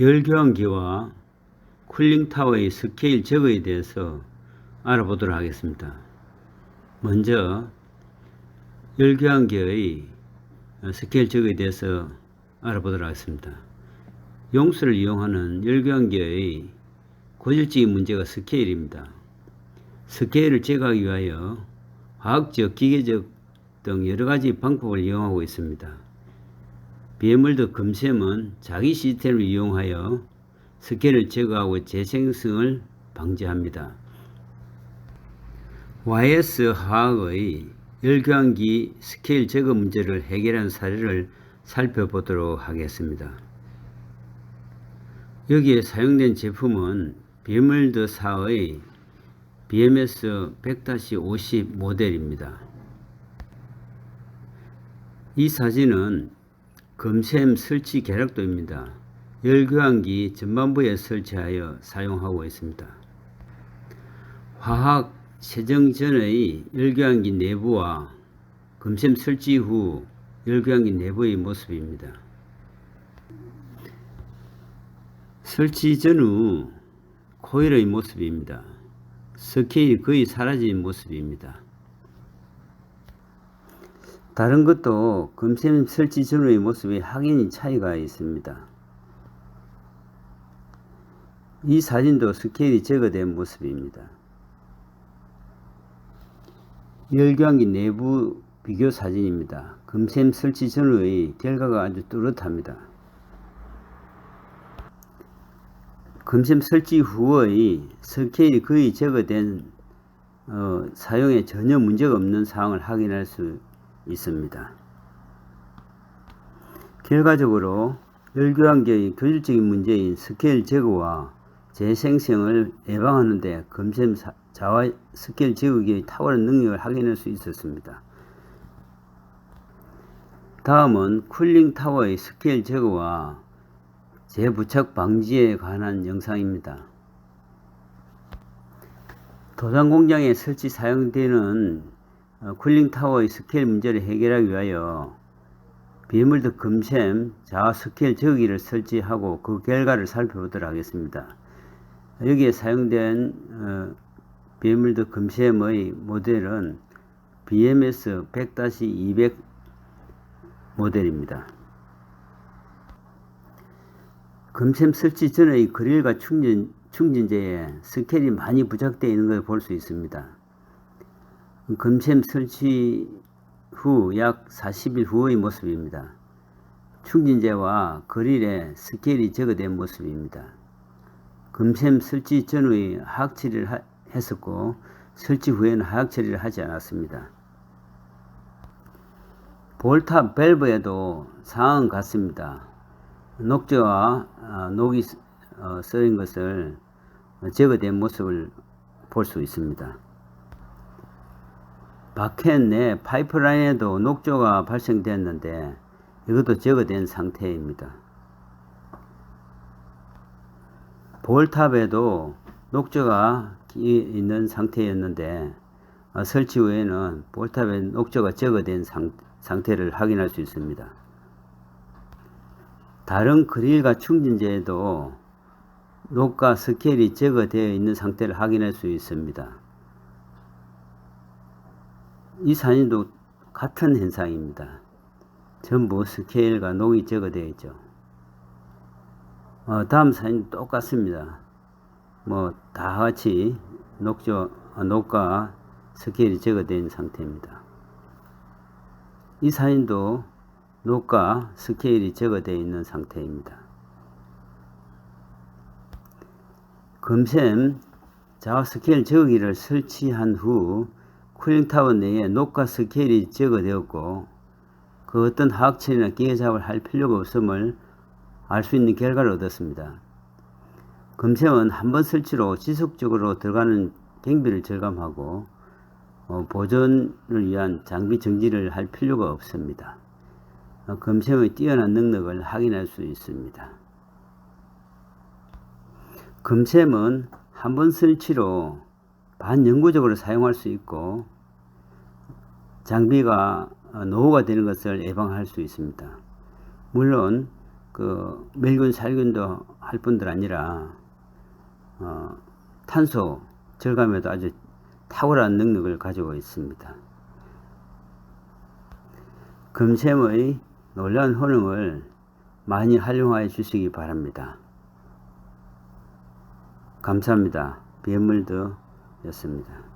열교환기와 쿨링타워의 스케일 제거에 대해서 알아보도록 하겠습니다. 먼저 열교환기의 스케일 제거에 대해서 알아보도록 하겠습니다. 용수를 이용하는 열교환기의 고질적인 문제가 스케일입니다. 스케일을 제거하기 위하여 화학적, 기계적 등 여러 가지 방법을 이용하고 있습니다. 비에멀드 금샘은 자기 시스템을 이용하여 스케일을 제거하고 재생성을 방지합니다. YS 화학의 열교환기 스케일 제거 문제를 해결한 사례를 살펴보도록 하겠습니다. 여기에 사용된 제품은 비에멀드4의 BMS 100-50 모델입니다. 이 사진은 금샘 설치 계략도입니다. 열교환기 전반부에 설치하여 사용하고 있습니다. 화학 세정 전의 열교환기 내부와 금샘 설치 후 열교환기 내부의 모습입니다. 설치 전후 코일의 모습입니다. 스케일이 거의 사라진 모습입니다. 다른 것도 금샘 설치 전후의 모습이 확연히 차이가 있습니다. 이 사진도 스케일이 제거된 모습입니다. 열교환기 내부 비교 사진입니다. 금샘 설치 전후의 결과가 아주 뚜렷합니다. 금샘 설치 후의 스케일이 거의 제거된 어, 사용에 전혀 문제가 없는 상황을 확인할 수 있습니다. 결과적으로 열교환기의 교질적인 문제인 스케일 제거와 재생성을 예방하는 데 금샘 자와 스케일 제거기의 탁월한 능력을 확인할 수 있었습니다. 다음은 쿨링 타워의 스케일 제거와 재부착 방지에 관한 영상입니다. 도장 공장에 설치 사용되는 어, 쿨링 타워의 스케일 문제를 해결하기 위하여 비물드 금샘 자아 스케일 저기를 설치하고 그 결과를 살펴보도록 하겠습니다. 여기에 사용된 어, 비물드 금샘의 모델은 BMS 100-200 모델입니다. 금샘 설치 전의 그릴과 충전, 충전재에 스케일이 많이 부착되어 있는 것을 볼 수 있습니다. 금샘 설치 후 약 40일 후의 모습입니다. 충전재와 그릴에 스케일이 제거된 모습입니다. 금샘 설치 전의 화학 처리를 했었고 설치 후에는 화학 처리를 하지 않았습니다. 볼탑 밸브에도 상황은 같습니다. 녹조와 어, 녹이 어, 썰인 것을 제거된 모습을 볼 수 있습니다. 바켓 내 파이프라인에도 녹조가 발생됐는데 이것도 제거된 상태입니다. 볼탑에도 녹조가 있는 상태였는데 어, 설치 후에는 볼탑에 녹조가 제거된 상, 상태를 확인할 수 있습니다. 다른 그릴과 충전재에도 녹과 스케일이 제거되어 있는 상태를 확인할 수 있습니다. 이 사진도 같은 현상입니다. 전부 스케일과 녹이 제거되어 있죠. 어, 다음 사진 똑같습니다. 뭐 다 같이 녹조, 어, 녹과 스케일이 제거된 상태입니다. 이 사진도 녹과 스케일이 제거되어 있는 상태입니다. 금샘 자와 스케일 제거기를 설치한 후 쿨링타워 내에 녹과 스케일이 제거되었고 그 어떤 화학 처리나 기계 작업을 할 필요가 없음을 알 수 있는 결과를 얻었습니다. 금샘은 한 번 설치로 지속적으로 들어가는 경비를 절감하고 어, 보존을 위한 장비 정지를 할 필요가 없습니다. 어, 금샘의 뛰어난 능력을 확인할 수 있습니다. 금샘은 한 번 설치로 반영구적으로 사용할 수 있고 장비가 어, 노후가 되는 것을 예방할 수 있습니다. 물론 그 멸균 살균도 할 뿐들 아니라 어, 탄소 절감에도 아주 탁월한 능력을 가지고 있습니다. 금샘의 놀라운 효능을 많이 활용하여 주시기 바랍니다. 감사합니다. 비엔물드였습니다.